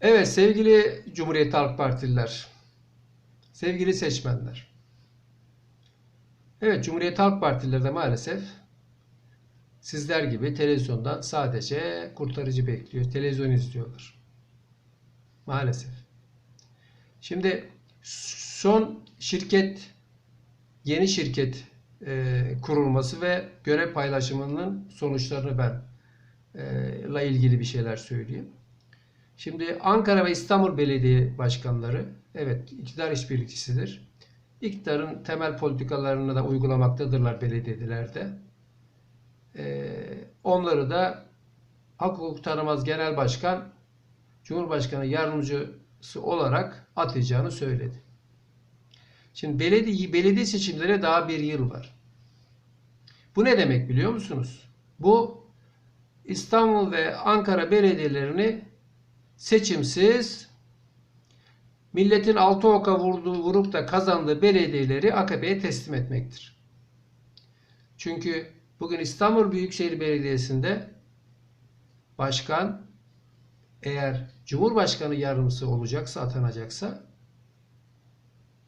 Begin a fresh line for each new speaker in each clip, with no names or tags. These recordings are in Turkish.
Evet sevgili Cumhuriyet Halk Partililer, sevgili seçmenler. Evet Cumhuriyet Halk Partilileri de maalesef sizler gibi televizyondan sadece kurtarıcı bekliyor, televizyon izliyorlar. Maalesef. Şimdi son şirket, yeni şirket e, kurulması ve görev paylaşımının sonuçlarını ben e, la ilgili bir şeyler söyleyeyim. Şimdi Ankara ve İstanbul Belediye Başkanları evet iktidar işbirlikçisidir. İktidarın temel politikalarını da uygulamaktadırlar belediyelerde. Ee, onları da Hak Hukuk Tanımaz Genel Başkan Cumhurbaşkanı yardımcısı olarak atayacağını söyledi. Şimdi belediye, belediye seçimlere daha bir yıl var. Bu ne demek biliyor musunuz? Bu İstanbul ve Ankara belediyelerini seçimsiz milletin altı oka vurduğu, vurup da kazandığı belediyeleri AKP'ye teslim etmektir. Çünkü bugün İstanbul Büyükşehir Belediyesi'nde başkan eğer Cumhurbaşkanı yardımcısı olacaksa, atanacaksa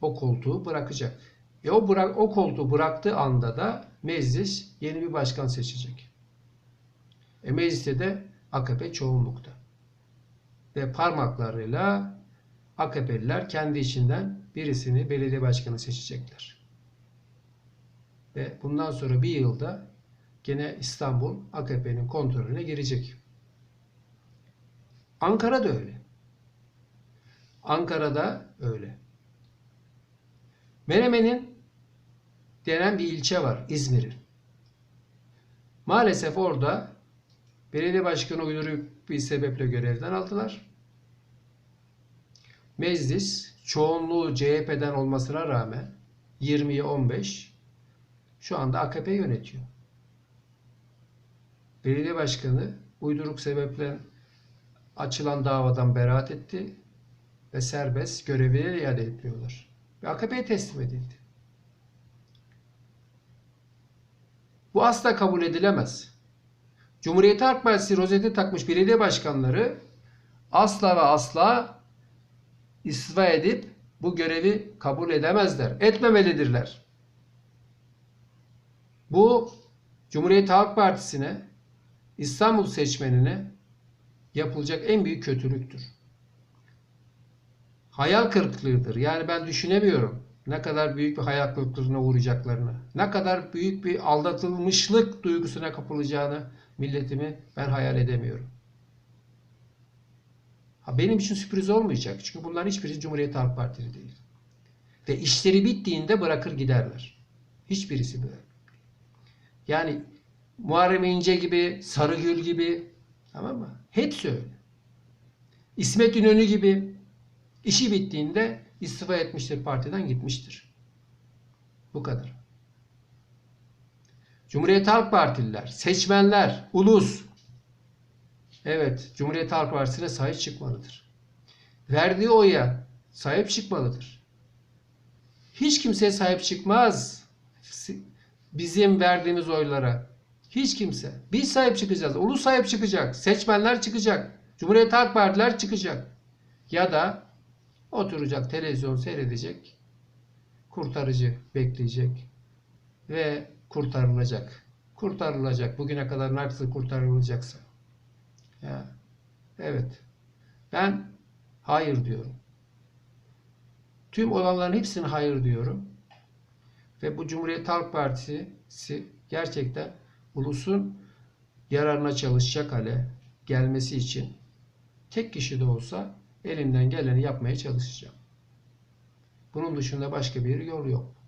o koltuğu bırakacak. Ve o, bırak, o koltuğu bıraktığı anda da meclis yeni bir başkan seçecek. E mecliste de AKP çoğunlukta ve parmaklarıyla AKP'liler kendi içinden birisini belediye başkanı seçecekler. Ve bundan sonra bir yılda gene İstanbul AKP'nin kontrolüne girecek. Ankara da öyle. Ankara'da öyle. Menemen'in denen bir ilçe var İzmir'in. Maalesef orada belediye başkanı uydurup bir sebeple görevden aldılar. Meclis çoğunluğu CHP'den olmasına rağmen 20'ye 15 şu anda AKP yönetiyor. Belediye başkanı uyduruk sebeple açılan davadan beraat etti ve serbest görevine iade etmiyorlar. Ve AKP'ye teslim edildi. Bu asla kabul edilemez. Cumhuriyet Halk Partisi rozeti takmış belediye başkanları asla ve asla istifa edip bu görevi kabul edemezler. Etmemelidirler. Bu Cumhuriyet Halk Partisi'ne İstanbul seçmenine yapılacak en büyük kötülüktür. Hayal kırıklığıdır. Yani ben düşünemiyorum ne kadar büyük bir hayal kırıklığına uğrayacaklarını, ne kadar büyük bir aldatılmışlık duygusuna kapılacağını milletimi ben hayal edemiyorum. Ha, benim için sürpriz olmayacak. Çünkü bunların hiçbirisi Cumhuriyet Halk Partili değil. Ve işleri bittiğinde bırakır giderler. Hiçbirisi böyle. Yani Muharrem İnce gibi, Sarıgül gibi tamam mı? Hepsi öyle. İsmet İnönü gibi işi bittiğinde istifa etmiştir partiden gitmiştir. Bu kadar. Cumhuriyet Halk Partililer, seçmenler, ulus evet Cumhuriyet Halk Partisi'ne sahip çıkmalıdır. Verdiği oya sahip çıkmalıdır. Hiç kimseye sahip çıkmaz bizim verdiğimiz oylara. Hiç kimse. Biz sahip çıkacağız. Ulus sahip çıkacak. Seçmenler çıkacak. Cumhuriyet Halk Partiler çıkacak. Ya da oturacak, televizyon seyredecek. Kurtarıcı bekleyecek. Ve kurtarılacak. Kurtarılacak. Bugüne kadar nasıl kurtarılacaksa. Ya. Evet. Ben hayır diyorum. Tüm olanların hepsine hayır diyorum. Ve bu Cumhuriyet Halk Partisi gerçekten ulusun yararına çalışacak hale gelmesi için tek kişi de olsa elimden geleni yapmaya çalışacağım. Bunun dışında başka bir yol yok.